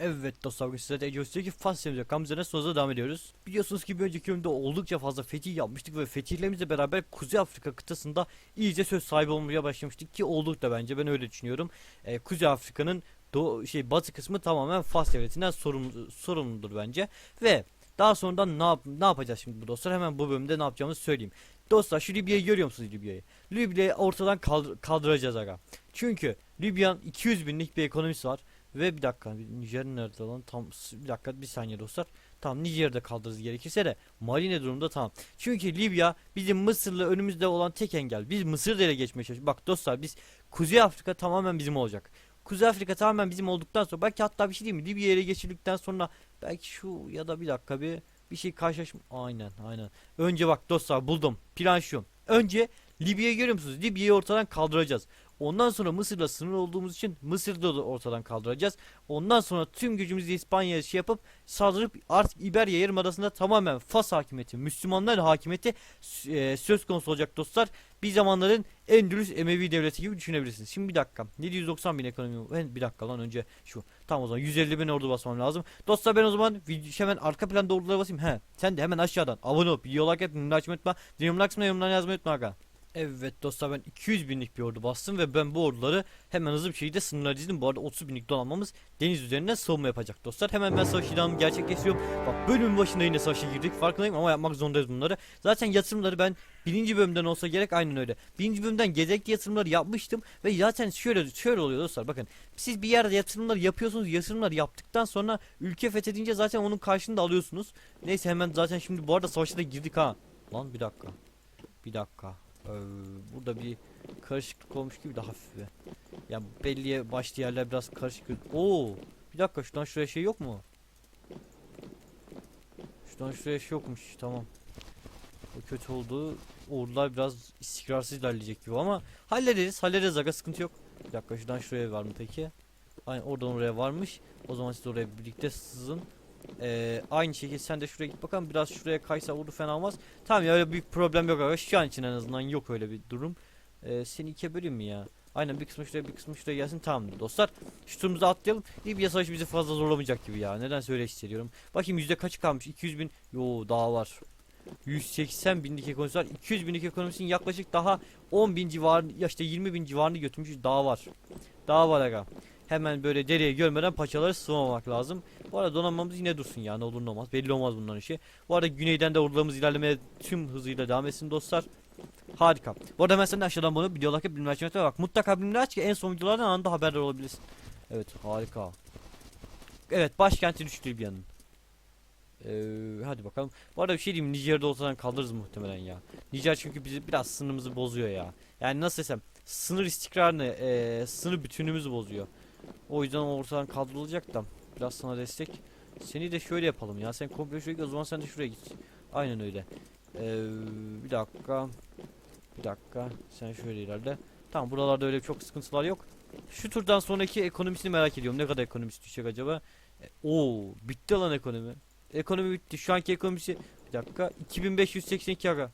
Evet dostlar bugün sizlere 2 Fast Simulator Kamzer'e sonuna devam ediyoruz. Biliyorsunuz ki bir önceki bölümde oldukça fazla fetih yapmıştık ve fetihlerimizle beraber Kuzey Afrika kıtasında iyice söz sahibi olmaya başlamıştık ki olduk da bence ben öyle düşünüyorum. Ee, Kuzey Afrika'nın doğu şey batı kısmı tamamen Fas devletinden sorumlu, sorumludur bence ve daha sonradan ne, yap ne yapacağız şimdi bu dostlar hemen bu bölümde ne yapacağımızı söyleyeyim. Dostlar şu Libya'yı görüyor musunuz Libya'yı? Libya'yı ortadan kaldır kaldıracağız aga. Çünkü Libya'nın 200 binlik bir ekonomisi var. Ve bir dakika Nijer nerede lan tam bir dakika bir saniye dostlar. Tamam Nijer'de kaldırırız gerekirse de Mali ne durumda tamam. Çünkü Libya bizim Mısır'la önümüzde olan tek engel. Biz Mısır'da ele geçmeye çalışıyoruz. Bak dostlar biz Kuzey Afrika tamamen bizim olacak. Kuzey Afrika tamamen bizim olduktan sonra belki hatta bir şey değil mi? Libya'yı ele geçirdikten sonra belki şu ya da bir dakika bir bir şey karşılaşma. Aynen aynen. Önce bak dostlar buldum. Plan şu. Önce Libya'yı görüyor musunuz? Libya'yı ortadan kaldıracağız. Ondan sonra Mısır'la sınır olduğumuz için Mısır'da da ortadan kaldıracağız. Ondan sonra tüm gücümüzle İspanya'ya şey yapıp saldırıp artık İberya Yarımadası'nda tamamen Fas hakimiyeti, Müslümanların hakimiyeti e, söz konusu olacak dostlar. Bir zamanların Endülüs Emevi devleti gibi düşünebilirsiniz. Şimdi bir dakika. 790 bin ekonomi. Ben bir dakika lan önce şu. Tamam o zaman 150 bin ordu basmam lazım. Dostlar ben o zaman video, hemen arka planda ordulara basayım. He. Sen de hemen aşağıdan abone olup video like et, açmayı unutma. Videomu kısmına yorumlarını yazmayı unutma aga. Evet dostlar ben 200 binlik bir ordu bastım ve ben bu orduları hemen hızlı bir şekilde sınırlara dizdim. Bu arada 30 binlik donanmamız deniz üzerinden savunma yapacak dostlar. Hemen ben savaş ilanımı gerçekleştiriyorum. Bak bölümün başında yine savaşa girdik farkındayım ama yapmak zorundayız bunları. Zaten yatırımları ben birinci bölümden olsa gerek aynen öyle. Birinci bölümden gerekli yatırımları yapmıştım ve zaten şöyle şöyle oluyor dostlar bakın. Siz bir yerde yatırımlar yapıyorsunuz yatırımlar yaptıktan sonra ülke fethedince zaten onun karşılığını da alıyorsunuz. Neyse hemen zaten şimdi bu arada savaşa da girdik ha. Lan bir dakika. Bir dakika. Ee, burada bir karışıklık olmuş gibi de hafif bir. Ya belli başlı yerler biraz karışık. Oo, bir dakika şuradan şuraya şey yok mu? Şuradan şuraya şey yokmuş. Tamam. O kötü oldu. Ordular biraz istikrarsız ilerleyecek gibi ama hallederiz. Hallederiz aga sıkıntı yok. Bir dakika şuradan şuraya var mı peki? Aynen oradan oraya varmış. O zaman siz oraya birlikte sızın. Ee, aynı şekilde sen de şuraya git bakalım biraz şuraya kaysa ordu fena olmaz. Tamam ya öyle büyük problem yok aga şu an için en azından yok öyle bir durum. Ee, seni ikiye böleyim mi ya? Aynen bir kısmı şuraya bir kısmı şuraya gelsin tamam dostlar. Şu turumuzu atlayalım. Libya savaşı bizi fazla zorlamayacak gibi ya. Nedense öyle hissediyorum. Bakayım yüzde kaçı kalmış? 200 bin. Yo daha var. 180 binlik ekonomisi var. 200 binlik ekonomisinin yaklaşık daha 10 bin civarını ya işte 20 bin civarını götürmüş. Daha var. Daha var aga. Hemen böyle dereye görmeden paçaları sıvamamak lazım. Bu arada donanmamız yine dursun ya ne olur ne olmaz. Belli olmaz bunların işi. Bu arada güneyden de ordularımız ilerlemeye tüm hızıyla devam etsin dostlar. Harika. Bu arada hemen sen de aşağıdan bunu video bildirim açmayı unutma. bak. Mutlaka bildirim aç ki en son videolardan anında haberdar olabilirsin. Evet harika. Evet başkenti düştü Libya'nın. Ee, hadi bakalım. Bu arada bir şey diyeyim Nijer'de olsadan kaldırırız muhtemelen ya. Nijer çünkü bizi biraz sınırımızı bozuyor ya. Yani nasıl desem sınır istikrarını, ee, sınır bütünümüzü bozuyor. O yüzden ortadan kaldırılacak da biraz sana destek. Seni de şöyle yapalım ya. Sen komple şuraya git o zaman sen de şuraya git. Aynen öyle. Ee, bir dakika. Bir dakika. Sen şöyle ilerle. Tamam buralarda öyle çok sıkıntılar yok. Şu turdan sonraki ekonomisini merak ediyorum. Ne kadar ekonomisi düşecek acaba? E, oo, bitti lan ekonomi. Ekonomi bitti. Şu anki ekonomisi bir dakika 2582 aga.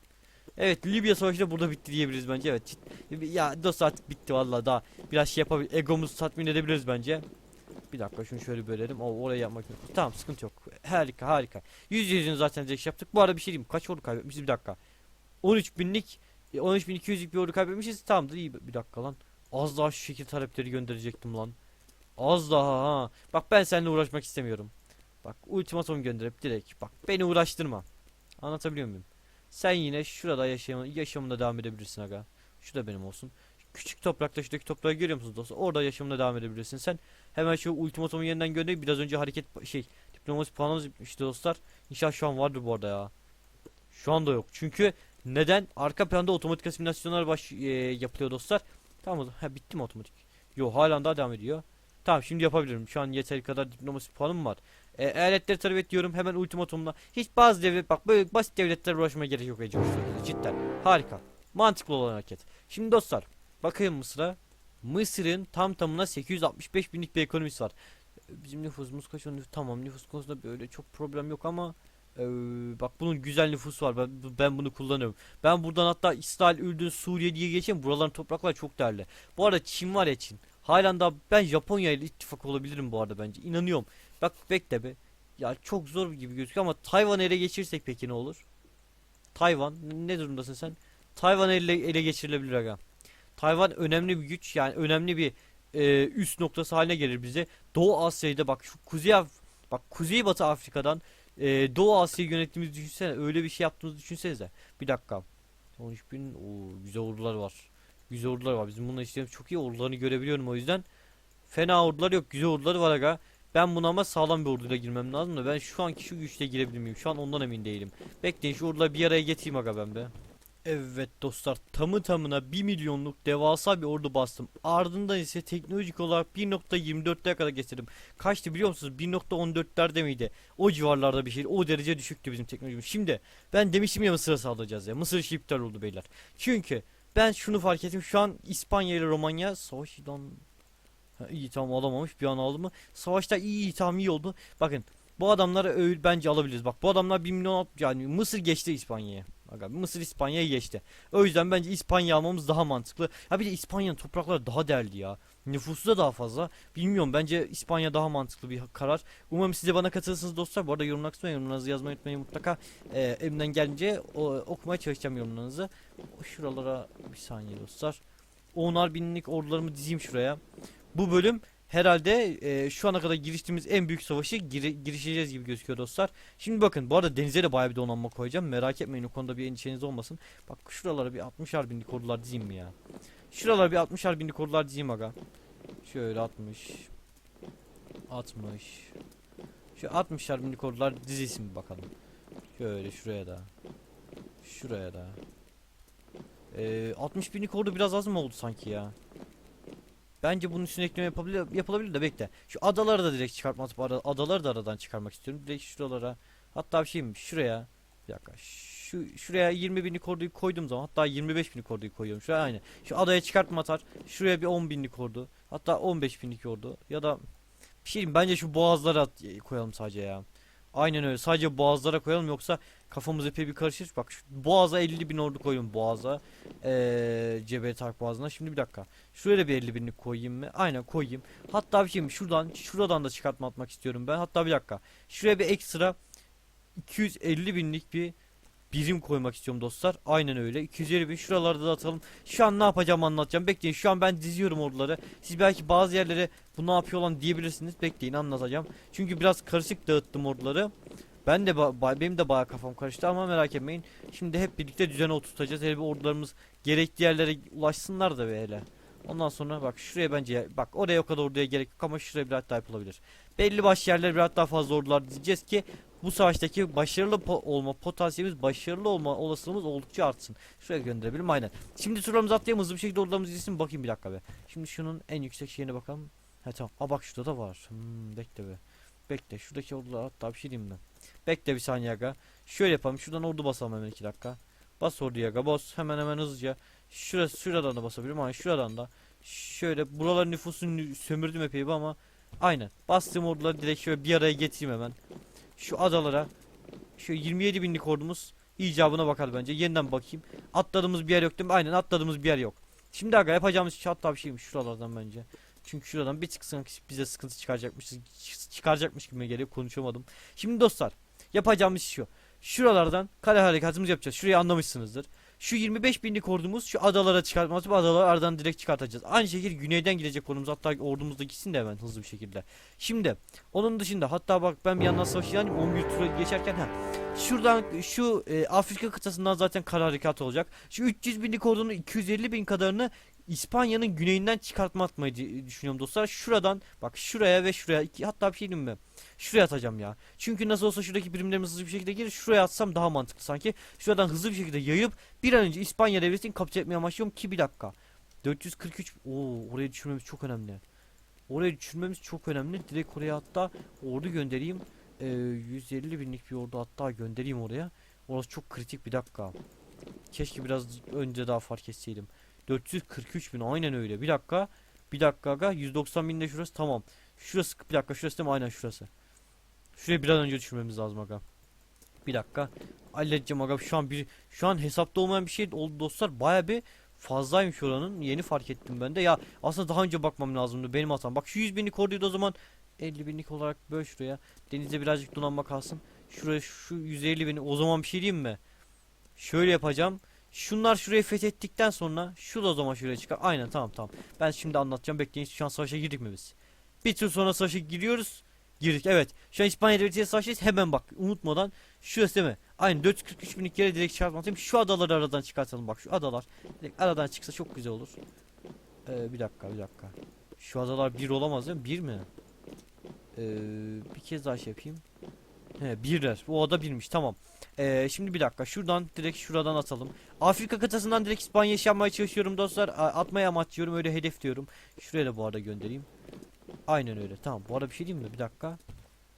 Evet Libya savaşı da burada bitti diyebiliriz bence. Evet. Ya dostlar artık bitti vallahi daha biraz şey yapabil egomuzu tatmin edebiliriz bence. Bir dakika şunu şöyle bölelim. O oraya yapmak yok. Tamam sıkıntı yok. Harika harika. Yüz yüzünü zaten direkt şey yaptık. Bu arada bir şey diyeyim. Kaç ordu kaybetmişiz bir dakika. 13 binlik 13.200'lük bir ordu kaybetmişiz. Tamamdır iyi bir dakika lan. Az daha şu şekil talepleri gönderecektim lan. Az daha ha. Bak ben seninle uğraşmak istemiyorum. Bak ultimatum gönderip direkt. Bak beni uğraştırma. Anlatabiliyor muyum? Sen yine şurada yaşam yaşamına devam edebilirsin aga. Şu da benim olsun. Küçük toprakta şuradaki toprağı görüyor musunuz dostlar? Orada yaşamına devam edebilirsin sen. Hemen şu ultimatomu yeniden gönderip biraz önce hareket şey diplomasi puanımız bitmişti dostlar. İnşallah şu an vardır bu arada ya. Şu anda yok. Çünkü neden? Arka planda otomatik asimilasyonlar baş e, yapılıyor dostlar. Tamam. Ha bitti mi otomatik? Yok hala daha devam ediyor. Tamam şimdi yapabilirim. Şu an yeteri kadar diplomasi puanım var. E, eyaletleri tarif diyorum hemen ultimatumla. Hiç bazı devlet bak böyle basit devletlerle uğraşmaya gerek yok Ece. Cidden. Harika. Mantıklı olan hareket. Şimdi dostlar. Bakayım Mısır'a. Mısır'ın tam tamına 865 binlik bir ekonomisi var. Bizim nüfusumuz kaç? Tamam nüfus konusunda böyle çok problem yok ama e, bak bunun güzel nüfusu var. Ben, ben bunu kullanıyorum. Ben buradan hatta İsrail, Ürdün, Suriye diye geçeyim. Buraların toprakları çok değerli. Bu arada Çin var ya Çin. Halen daha ben Japonya ile ittifak olabilirim bu arada bence. İnanıyorum. Bak bekle be. Ya çok zor gibi gözüküyor ama Tayvan'ı ele geçirirsek peki ne olur? Tayvan ne durumdasın sen? Tayvan ele, ele geçirilebilir aga. Tayvan önemli bir güç yani önemli bir e, üst noktası haline gelir bize. Doğu Asya'da bak şu Kuzey Af- bak Kuzey Batı Afrika'dan e, Doğu Asya'yı yönettiğimizi düşünsene. Öyle bir şey yaptığımızı düşünsenize. Bir dakika. 13 bin o güzel ordular var. Güzel ordular var. Bizim bununla işlerimiz çok iyi. Ordularını görebiliyorum o yüzden. Fena ordular yok. Güzel orduları var aga. Ben buna ama sağlam bir orduyla girmem lazım da ben şu anki şu güçle girebilir miyim? Şu an ondan emin değilim. Bekleyin şu orduları bir araya getireyim aga ben be. Evet dostlar tamı tamına 1 milyonluk devasa bir ordu bastım. Ardından ise teknolojik olarak 1.24'lere kadar getirdim. Kaçtı biliyor musunuz? 1.14'lerde miydi? O civarlarda bir şey. O derece düşüktü bizim teknolojimiz. Şimdi ben demiştim ya Mısır'a saldıracağız ya. Mısır işi iptal oldu beyler. Çünkü ben şunu fark ettim. Şu an İspanya ile Romanya savaş ilan... Ha, iyi tamam alamamış. Bir an aldı mı? Savaşta iyi tamam iyi oldu. Bakın bu adamları öyle bence alabiliriz. Bak bu adamlar 1 milyon yani Mısır geçti İspanya'ya. Aga Mısır İspanya'yı geçti. O yüzden bence İspanya almamız daha mantıklı. Ha bir de İspanya'nın toprakları daha değerli ya. Nüfusu da daha fazla. Bilmiyorum bence İspanya daha mantıklı bir karar. Umarım siz de bana katılırsınız dostlar. Bu arada yorumlar kısmına yorumlarınızı yazmayı unutmayın mutlaka. Ee, elimden gelince o, okumaya çalışacağım yorumlarınızı. Şuralara bir saniye dostlar. Onar binlik ordularımı dizeyim şuraya. Bu bölüm herhalde e, şu ana kadar giriştiğimiz en büyük savaşı giri- girişeceğiz gibi gözüküyor dostlar. Şimdi bakın bu arada denize de bayağı bir donanma koyacağım. Merak etmeyin o konuda bir endişeniz olmasın. Bak şuralara bir 60'ar binlik ordular dizeyim mi ya? Şuralara bir 60'ar binlik ordular dizeyim aga. Şöyle 60. 60. Şu 60'ar binlik ordular dizilsin bakalım. Şöyle şuraya da. Şuraya da. Ee, 60 binlik ordu biraz az mı oldu sanki ya? Bence bunun üstüne ekleme yapabilir, yapılabilir de bekle. Şu adaları da direkt çıkartmak adaları da aradan çıkarmak istiyorum. Direkt şuralara. Hatta bir şeyim şuraya. Bir dakika. Şu şuraya 20 binlik orduyu koyduğum zaman hatta 25 binlik orduyu koyuyorum. Şuraya aynı. Şu adaya çıkartma atar. Şuraya bir 10 binlik ordu. Hatta 15 binlik ordu. Ya da bir şey diyeyim, bence şu boğazlara at- koyalım sadece ya. Aynen öyle. Sadece boğazlara koyalım yoksa kafamız epey bir karışır. Bak şu boğaza 50 bin ordu koyun boğaza. Ee, Cebel Tark boğazına. Şimdi bir dakika. Şuraya da bir 50 binlik koyayım mı? Aynen koyayım. Hatta bir şeyim şuradan şuradan da çıkartma atmak istiyorum ben. Hatta bir dakika. Şuraya bir ekstra 250 binlik bir birim koymak istiyorum dostlar. Aynen öyle. 250 bin şuralarda da atalım. Şu an ne yapacağım anlatacağım. Bekleyin. Şu an ben diziyorum orduları. Siz belki bazı yerlere bu ne yapıyor lan diyebilirsiniz. Bekleyin anlatacağım. Çünkü biraz karışık dağıttım orduları. Ben de benim de bayağı kafam karıştı ama merak etmeyin. Şimdi hep birlikte düzene oturtacağız. Hele bir ordularımız gerekli yerlere ulaşsınlar da be hele. Ondan sonra bak şuraya bence bak oraya o kadar orduya gerek yok ama şuraya bir hatta yapılabilir. Belli başlı yerlere biraz daha fazla ordular dizeceğiz ki bu savaştaki başarılı po- olma potansiyelimiz, başarılı olma olasılığımız oldukça artsın. Şuraya gönderebilirim aynen. Şimdi turlarımızı atlayalım hızlı bir şekilde ordularımızı dizsin bakayım bir dakika be. Şimdi şunun en yüksek şeyine bakalım. He tamam. Aa bak şurada da var. Hmm, bekle be. Bekle şuradaki ordular hatta bir şey diyeyim ben. Bekle bir saniye aga. Şöyle yapalım. Şuradan ordu basalım hemen iki dakika. Bas orduya aga bas. Hemen hemen hızlıca. Şurası şuradan da basabilirim ama şuradan da. Şöyle buraların nüfusunu sömürdüm epey ama aynen. Bastığım orduları direkt şöyle bir araya getireyim hemen. Şu adalara şu 27 binlik ordumuz icabına bakar bence. Yeniden bakayım. Atladığımız bir yer yok değil mi? Aynen atladığımız bir yer yok. Şimdi aga yapacağımız şey hatta bir şeymiş şuralardan bence. Çünkü şuradan bir tık sanki bize sıkıntı çıkaracakmış çıkaracakmış gibi geliyor konuşamadım. Şimdi dostlar yapacağımız şu. Şuralardan kale harekatımızı yapacağız. Şurayı anlamışsınızdır. Şu 25 binlik ordumuz şu adalara çıkartması bu adaları aradan direkt çıkartacağız. Aynı şekilde güneyden gidecek ordumuz hatta ordumuz da gitsin de hemen hızlı bir şekilde. Şimdi onun dışında hatta bak ben bir yandan savaşı yani 11 tura geçerken ha Şuradan şu e, Afrika kıtasından zaten kara harekat olacak. Şu 300 binlik ordunun 250 bin kadarını İspanya'nın güneyinden çıkartma atmayı düşünüyorum dostlar. Şuradan bak şuraya ve şuraya iki, hatta bir şey diyeyim mi? Şuraya atacağım ya. Çünkü nasıl olsa şuradaki birimlerimiz hızlı bir şekilde gelir. Şuraya atsam daha mantıklı sanki. Şuradan hızlı bir şekilde yayıp bir an önce İspanya devletini kapitüle etmeye amaçlıyorum ki bir dakika. 443 Oo oraya düşürmemiz çok önemli. Oraya düşürmemiz çok önemli. Direkt oraya hatta ordu göndereyim. Ee, 150 binlik bir ordu hatta göndereyim oraya. Orası çok kritik bir dakika. Keşke biraz önce daha fark etseydim. 443 bin aynen öyle. Bir dakika. Bir dakika aga. 190 bin de şurası tamam. Şurası bir dakika şurası değil mi? Aynen şurası. Şuraya bir an önce düşürmemiz lazım aga. Bir dakika. Halledeceğim aga. Şu an bir şu an hesapta olmayan bir şey oldu dostlar. Baya bir fazlaymış oranın. Yeni fark ettim ben de. Ya aslında daha önce bakmam lazımdı. Benim hatam. Bak şu 100 binlik orduyu da o zaman 50 binlik olarak böl şuraya. Denizde birazcık donanma kalsın. Şuraya şu 150 bini o zaman bir şey diyeyim mi? Şöyle yapacağım. Şunlar şurayı fethettikten sonra şu da o zaman şuraya çıkar. Aynen tamam tamam. Ben şimdi anlatacağım. Bekleyin şu an savaşa girdik mi biz? Bir tur sonra savaşa giriyoruz. Girdik evet. Şu an İspanya Devleti'yle savaşacağız. Hemen bak unutmadan. Şurası değil mi? Aynen 443 binlik yere direkt çıkartmalıyım. Şu adaları aradan çıkartalım bak şu adalar. Direkt aradan çıksa çok güzel olur. Ee, bir dakika bir dakika. Şu adalar bir olamaz değil mi? Bir mi? Ee, bir kez daha şey yapayım. He birler. O ada birmiş tamam. Ee, şimdi bir dakika şuradan direkt şuradan atalım. Afrika kıtasından direkt İspanya'ya yapmaya çalışıyorum dostlar. Atmaya amaçlıyorum öyle hedef diyorum. Şuraya da bu arada göndereyim. Aynen öyle tamam. Bu arada bir şey diyeyim mi? Bir dakika.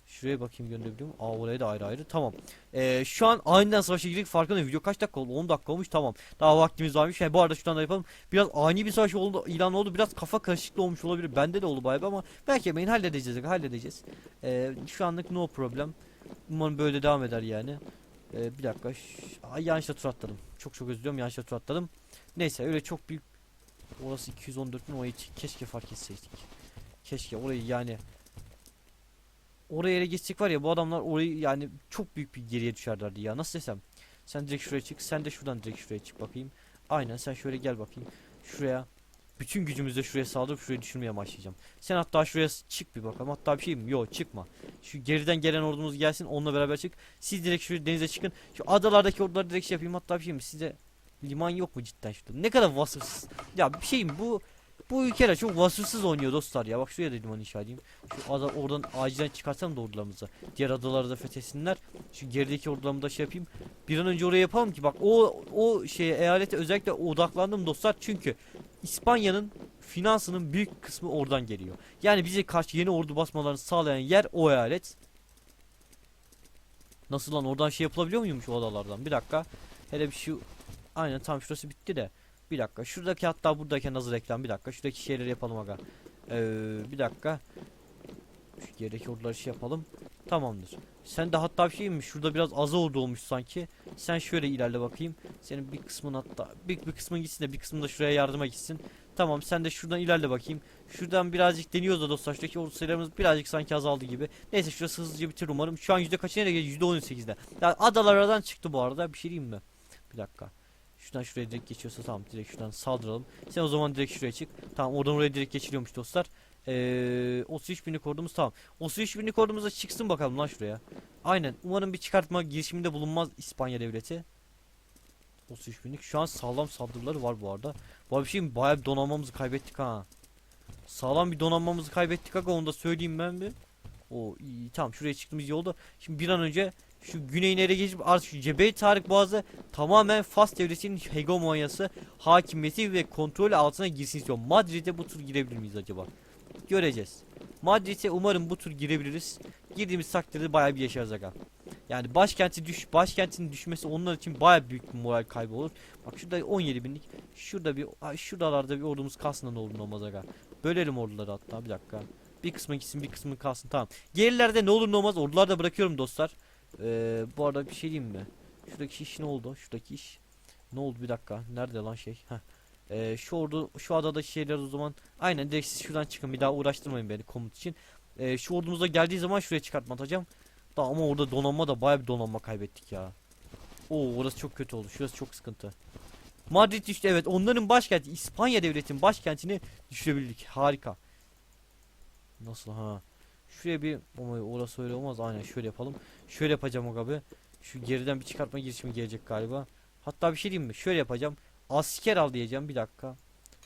Şuraya bakayım gönderebiliyor muyum? Aa oraya da ayrı ayrı. Tamam. Ee, şu an aniden savaşa girdik. Farkındayım. Video kaç dakika oldu? 10 dakika olmuş. Tamam. Daha vaktimiz varmış. Yani bu arada şuradan da yapalım. Biraz ani bir savaş oldu, ilan oldu. Biraz kafa karışıklığı olmuş olabilir. Bende de oldu bayağı ama belki yemeğin halledeceğiz. Halledeceğiz. Ee, şu anlık no problem. Umarım böyle devam eder yani. Ee, bir dakika. Ay, yanlışla tur atladım. Çok çok özür diliyorum. Yanlışla tur atladım. Neyse öyle çok büyük. Orası 214 bin. Orayı keşke fark etseydik. Keşke orayı yani oraya ele geçecek var ya bu adamlar orayı yani çok büyük bir geriye düşerlerdi ya nasıl desem sen direkt şuraya çık sen de şuradan direkt şuraya çık bakayım aynen sen şöyle gel bakayım şuraya bütün gücümüzle şuraya saldırıp şuraya düşürmeye başlayacağım sen hatta şuraya çık bir bakalım hatta bir şey mi yok çıkma şu geriden gelen ordumuz gelsin onunla beraber çık siz direkt şuraya denize çıkın şu adalardaki orduları direkt şey yapayım hatta bir şey mi size liman yok mu cidden şurada ne kadar vasıfsız ya bir şey mi bu bu ülkeler çok vasıfsız oynuyor dostlar ya. Bak şuraya da liman inşa edeyim. Şu ada oradan acilen çıkarsam da ordularımızı. Diğer adaları da fethetsinler. Şu gerideki ordularımı da şey yapayım. Bir an önce oraya yapalım ki bak o o şeye eyalete özellikle odaklandım dostlar. Çünkü İspanya'nın finansının büyük kısmı oradan geliyor. Yani bize karşı yeni ordu basmalarını sağlayan yer o eyalet. Nasıl lan oradan şey yapılabiliyor muymuş o adalardan? Bir dakika. Hele bir şu aynen tam şurası bitti de. Bir dakika. Şuradaki hatta buradayken hazır reklam. Bir dakika. Şuradaki şeyleri yapalım aga. Ee, bir dakika. Şu gerideki orduları şey yapalım. Tamamdır. Sen de hatta bir şey mi? Şurada biraz az ordu olmuş sanki. Sen şöyle ilerle bakayım. Senin bir kısmın hatta bir, bir kısmın gitsin de bir kısmın da şuraya yardıma gitsin. Tamam sen de şuradan ilerle bakayım. Şuradan birazcık deniyoruz da dostlar. Şuradaki ordu sayılarımız birazcık sanki azaldı gibi. Neyse şurası hızlıca bitir umarım. Şu an yüzde kaçına? Yüzde 18'de. Yani adalar aradan çıktı bu arada. Bir şey diyeyim mi? Bir dakika. Şuradan şuraya direkt geçiyorsa tamam direkt şuradan saldıralım. Sen o zaman direkt şuraya çık. Tamam oradan oraya direkt geçiliyormuş dostlar. Ee, 33 binlik ordumuz tamam. 33 binlik ordumuz çıksın bakalım lan şuraya. Aynen. Umarım bir çıkartma girişiminde bulunmaz İspanya devleti. 33 binlik. Şu an sağlam saldırıları var bu arada. Bu bir şey mi? Bayağı bir donanmamızı kaybettik ha. Sağlam bir donanmamızı kaybettik aga onu da söyleyeyim ben bir. O iyi tamam şuraya çıktığımız yolda. Şimdi bir an önce şu güneyin ele geçip artık şu Cebel Tarık Boğazı tamamen Fas devletinin hegemonyası, hakimiyeti ve kontrol altına girsin istiyor. Madrid'e bu tur girebilir miyiz acaba? Göreceğiz. Madrid'e umarım bu tur girebiliriz. Girdiğimiz takdirde bayağı bir yaşarız aga. Yani başkenti düş başkentin düşmesi onlar için bayağı büyük bir moral kaybı olur. Bak şurada 17 binlik. Şurada bir şuralarda bir ordumuz kalsın da ne olur ne olmaz aga. Bölelim orduları hatta bir dakika. Bir kısmı gitsin bir kısmı kalsın tamam. Gerilerde ne olur ne olmaz orduları da bırakıyorum dostlar. Ee, bu arada bir şey diyeyim mi? Şuradaki iş ne oldu? Şuradaki iş ne oldu bir dakika? Nerede lan şey? Heh. Ee, şu ordu şu adada şeyler o zaman aynen direkt siz şuradan çıkın bir daha uğraştırmayın beni komut için. Ee, şu ordumuza geldiği zaman şuraya çıkartma atacağım. Da ama orada donanma da bayağı bir donanma kaybettik ya. Oo orası çok kötü oldu. Şurası çok sıkıntı. Madrid düştü evet onların başkenti İspanya devletinin başkentini düşürebildik. Harika. Nasıl ha? Şuraya bir ama orası öyle olmaz. Aynen şöyle yapalım. Şöyle yapacağım o abi. Şu geriden bir çıkartma girişimi gelecek galiba. Hatta bir şey diyeyim mi? Şöyle yapacağım. Asker al diyeceğim. Bir dakika.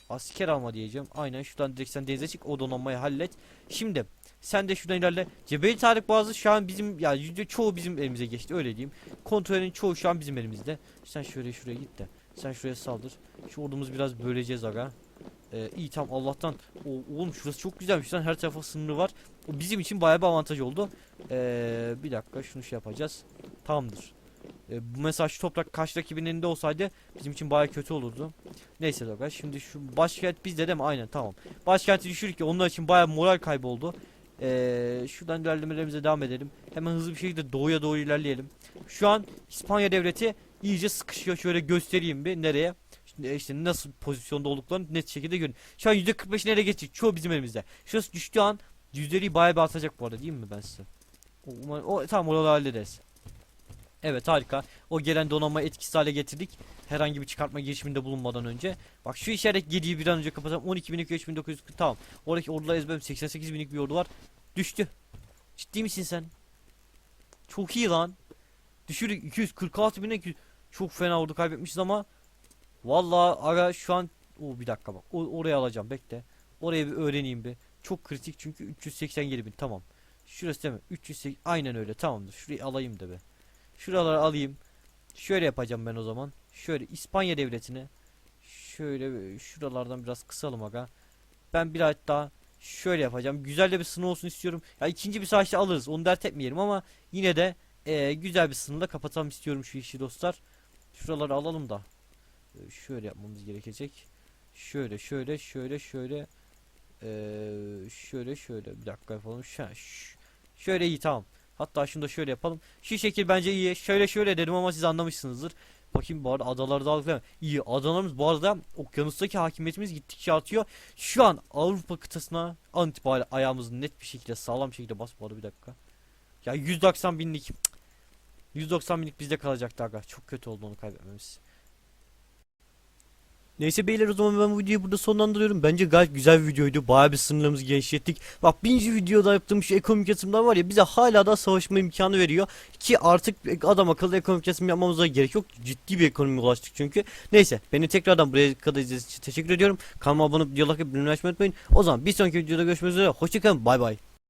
Asker alma diyeceğim. Aynen şuradan direkt sen denize çık. O donanmayı hallet. Şimdi sen de şuradan ilerle. Cebeli Tarık Boğazı şu an bizim ya yüzde çoğu bizim elimize geçti öyle diyeyim. Kontrolün çoğu şu an bizim elimizde. Sen şöyle şuraya git de. Sen şuraya saldır. Şu ordumuzu biraz böleceğiz aga. Ee, iyi tamam Allah'tan. O, oğlum şurası çok güzelmiş lan her tarafa sınırı var. O bizim için bayağı bir avantaj oldu. Ee, bir dakika şunu şey yapacağız. Tamamdır. Ee, bu mesela şu toprak karşı rakibinin elinde olsaydı bizim için bayağı kötü olurdu. Neyse dakika şimdi şu başkent bizde değil mi? Aynen tamam. Başkenti düşürük ki onlar için bayağı moral kaybı oldu. Ee, şuradan ilerlemelerimize devam edelim. Hemen hızlı bir şekilde doğuya doğru ilerleyelim. Şu an İspanya devleti iyice sıkışıyor. Şöyle göstereyim bir nereye. Şimdi e, işte nasıl pozisyonda olduklarını net şekilde görün. Şu an %45 nereye geçecek? Çoğu bizim elimizde. Şurası düştüğü an yüzdeliği bayağı bir artacak bu arada değil mi ben size? Umarım- o, tamam oraları hallederiz. Evet harika. O gelen donanma etkisiz hale getirdik. Herhangi bir çıkartma girişiminde bulunmadan önce. Bak şu işaret gediği bir an önce kapatalım. 12.000 3940 tamam. Oradaki ordular ezberim 88 binlik bir ordu var. Düştü. Ciddi misin sen? Çok iyi lan. Düşürdük 246 bine 200. Çok fena ordu kaybetmişiz ama Vallahi ara şu an o bir dakika bak. O, oraya alacağım bekle. Oraya bir öğreneyim bir. Çok kritik çünkü 387 bin tamam. Şurası değil mi? 380 aynen öyle tamamdır. Şurayı alayım da be. Şuraları alayım. Şöyle yapacağım ben o zaman. Şöyle İspanya devletini şöyle bir- şuralardan biraz kısalım aga. Ben biraz daha şöyle yapacağım. Güzel de bir sınır olsun istiyorum. Ya ikinci bir savaşta alırız. Onu dert etmeyelim ama yine de eee, güzel bir sınırla kapatalım istiyorum şu işi dostlar. Şuraları alalım da. Ee, şöyle yapmamız gerekecek. Şöyle şöyle şöyle şöyle Ee, şöyle şöyle bir dakika yapalım. Ş- şöyle iyi tamam. Hatta şunu da şöyle yapalım. Şu şekil bence iyi. Şöyle şöyle dedim ama siz anlamışsınızdır. Bakayım bu arada adaları da aldık değil mi? İyi adalarımız bu arada okyanustaki hakimiyetimiz gittikçe artıyor. Şu an Avrupa kıtasına an itibariyle ayağımızı net bir şekilde sağlam bir şekilde bas bu arada bir dakika. Ya 190 binlik cık, 190 binlik bizde kalacaktı aga. Çok kötü oldu onu kaybetmemiz. Neyse beyler o zaman ben bu videoyu burada sonlandırıyorum. Bence gayet güzel bir videoydu. Bayağı bir sınırlarımızı genişlettik. Bak birinci videoda yaptığım şu ekonomik yatırımlar var ya bize hala da savaşma imkanı veriyor. Ki artık adam akıllı ekonomik yatırım yapmamıza gerek yok. Ciddi bir ekonomiye ulaştık çünkü. Neyse beni tekrardan buraya kadar izlediğiniz için teşekkür ediyorum. Kanalıma abone olup videoları bildirimleri açmayı unutmayın. O zaman bir sonraki videoda görüşmek üzere. Hoşçakalın bay bay.